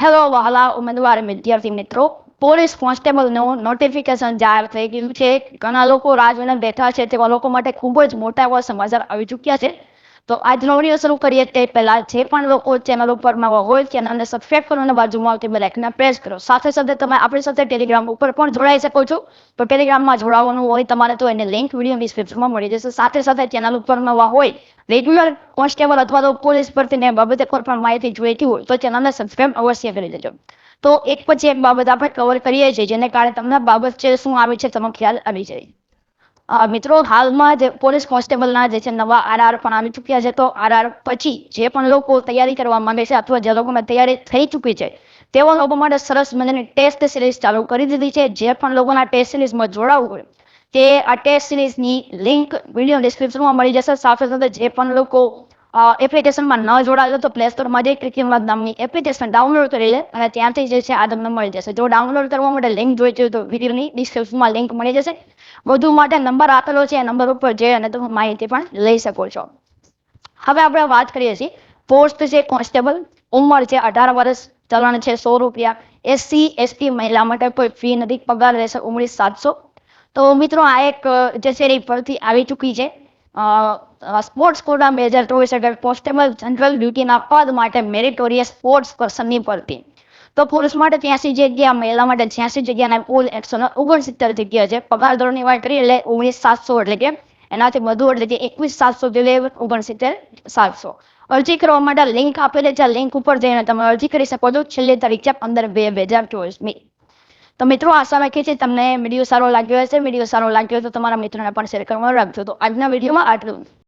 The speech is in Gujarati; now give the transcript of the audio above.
હેલો વહાલા ઉમેદવાર વિદ્યાર્થી મિત્રો. પોલીસ કોન્સ્ટેબલનું નોટિફિકેશન જાહેર થઈ ગયું છે. ઘણા લોકો રાજ જોઈને બેઠા છે. તેવા લોકો માટે ખૂબ જ મોટા એવા સમાચાર આવી ચૂક્યા છે. તો આજનો વીડિયો શરૂ કરીએ તે પહેલાં જે પણ લોકો ચેનલ ઉપર નવા હોય ચેનલને સબસ્ક્રાઈબ કરો અને બાજુમાં આવતી બેલ આઇકનને પ્રેસ કરો. સાથે સાથે તમે આપણી સાથે ટેલિગ્રામ ઉપર પણ જોડાઈ શકો છો. તો ટેલિગ્રામમાં જોડાવાનું હોય તમારે તો એની લિંક વીડિયો ડિસ્ક્રિપ્શનમાં મળી જશે. સાથે સાથે ચેનલ ઉપર હોય રેગ્યુલર કોન્સ્ટેબલ અથવા તો પોલીસ ભરતીને બાબતે કોઈ પણ માહિતી જોઈતી હોય તો ચેનલને સબસ્ક્રાઈબ અવશ્ય કરી દેજો. તો એક પછી એક બાબત આપણે કવર કરીએ છીએ, જેને કારણે તમને બાબત છે શું આવી છે તમને ખ્યાલ આવી જાય. મિત્રો, હાલમાં જે પોલીસ કોન્સ્ટેબલના જે છે નવા આરઆર પણ આવી ચૂક્યા છે. તો આરઆર પછી જે પણ લોકો તૈયારી કરવા માંગે છે અથવા જે લોકોમાં તૈયારી થઈ ચૂકી છે, તેવા લોકો માટે સરસ મજાની ટેસ્ટ સિરીઝ ચાલુ કરી દીધી છે. જે પણ લોકોના ટેસ્ટ સિરીઝમાં જોડાવવું હોય, તે આ ટેસ્ટ સિરીઝની લિંક વીડિયો ડિસ્ક્રિપ્શનમાં મળી જશે. સાથે સાથે જે પણ લોકો એપ્લિકેશનમાં ન જોડાયેલો તો પ્લે સ્ટોરમાં જઈ ક્રિકેટ નામની એપ્લિકેશન ડાઉનલોડ કરી લે અને ત્યાંથી જે છે આ તમને મળી જશે. જો ડાઉનલોડ કરવા માટે લિંક જોઈતી તો વિડીયોની ડિસ્ક્રિપ્શનમાં લિંક મળી જશે. વધુ માટે નંબર આપેલો છે નંબર ઉપર જઈ અને તમે માહિતી પણ લઈ શકો છો. હવે આપણે વાત કરીએ છીએ પોસ્ટ છે કોન્સ્ટેબલ ઉંમર છે અઢાર વર્ષ, ચલણ છે સો રૂપિયા એસસી એસટી મહિલા માટે કોઈ ફી નથી, પગાર રહેશે ઓગણીસ સાતસો. તો મિત્રો આ એક જે છે એ પરથી આવી ચૂકી છે. સ્પોર્ટ્સ કોટા બે હજાર ચોવીસ હેઠળ કોન્સ્ટેબલ જનરલ ડ્યુટીના પદ માટે મેરિટોરિયસ સ્પોર્ટ્સ પર્સનની ભરતી. તો પુરુષ માટે ત્યાંસી જગ્યા, મહિલા માટે છ્યાસી જગ્યાના કુલ એકસો ઓગણસિત્તેર જગ્યા છે. પગાર ધોરણની વાત કરીએ એટલે ઓગણીસ સાતસો એટલે કે એનાથી વધુ એટલે કે એકવીસ સાતસો થી ઓગણસિત્તેર સાતસો. અરજી કરવા માટે લિંક આપેલી છે. લિંક ઉપર જઈને તમે અરજી કરી શકો છો. છેલ્લી તારીખ છે પંદર બે બે હજાર ચોવીસમી તો મિત્રો, આશા રાખીએ છીએ તમને વીડિયો સારો લાગ્યો હશે. વીડિયો સારો લાગ્યો તો તમારા મિત્રોને પણ શેર કરવાનું રાખજો. તો આજના વિડીયોમાં આટલું